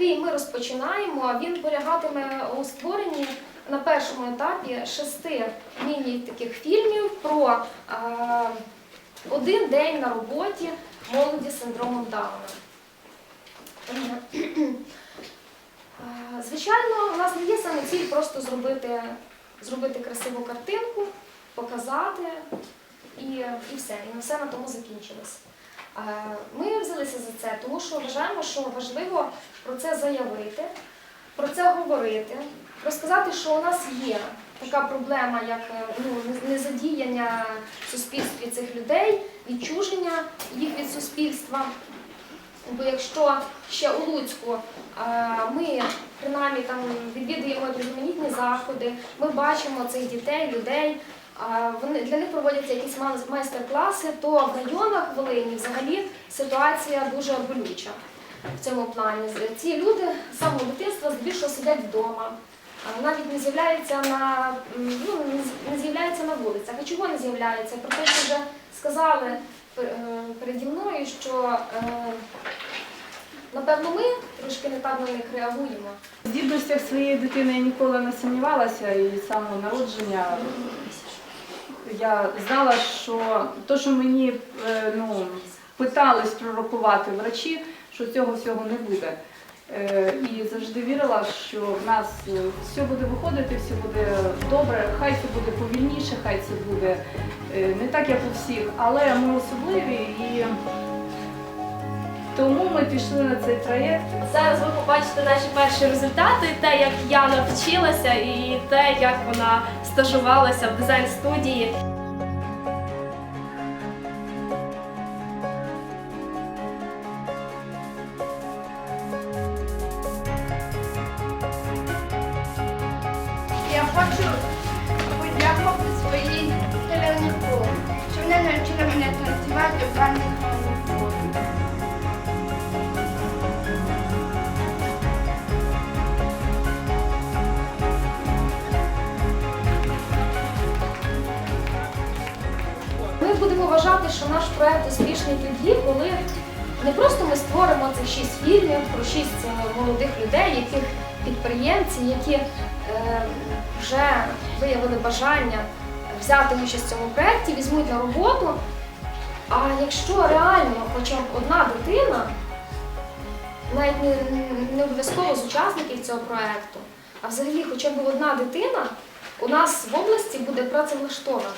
який ми розпочинаємо, він полягатиме у створенні на першому етапі шести міні таких фільмів про е, один день на роботі молоді з синдромом Дауна. Е, Звичайно, у нас не є саме ціль просто зробити, зробити красиву картинку, показати і, і все. І все на тому закінчилось. Е, Ми взялися за це, тому що вважаємо, що важливо про це заявити, про це говорити, розказати, що у нас є така проблема, як е, ну, незадіяння в суспільстві цих людей, відчуження їх від суспільства. Бо якщо ще у Луцьку е, ми принаймні там відвідуємо різноманітні заходи, ми бачимо цих дітей, людей, вони для них проводяться якісь май- майстер-класи, то в районах Волині взагалі ситуація дуже болюча в цьому плані. Ці люди з самого дитинства здебільшого сидять вдома. Навіть не з'являються на ну, не з'являються на вулицях. А чого не з'являються? Про те, що вже сказали е, переді мною, що е, напевно ми трошки не так на них реагуємо. В здібностях своєї дитини я ніколи не сумнівалася і самого народження я знала, що то, що мені е, ну, питались пророкувати врачі, що цього всього не буде. Е, І завжди вірила, що в нас е, все буде виходити, все буде добре, хай це буде повільніше, хай це буде не так, як у всіх, але ми особливі і тому ми пішли на цей проєкт. Зараз ви побачите наші перші результати, те, як Яна вчилася, і те, як вона стажувалася в дизайн-студії. Я хочу подякувати своїй керівнику, що вона навчила мене танцювати в банних будемо вважати, що наш проект успішний тоді, коли не просто ми створимо цих шість фільмів про шість е, молодих людей, яких підприємці, які е, вже виявили бажання взяти участь в цьому проєкті, візьмуть на роботу. А якщо реально хоча б одна дитина, навіть не, не обов'язково з учасників цього проєкту, а взагалі хоча б одна дитина у нас в області буде працевлаштована.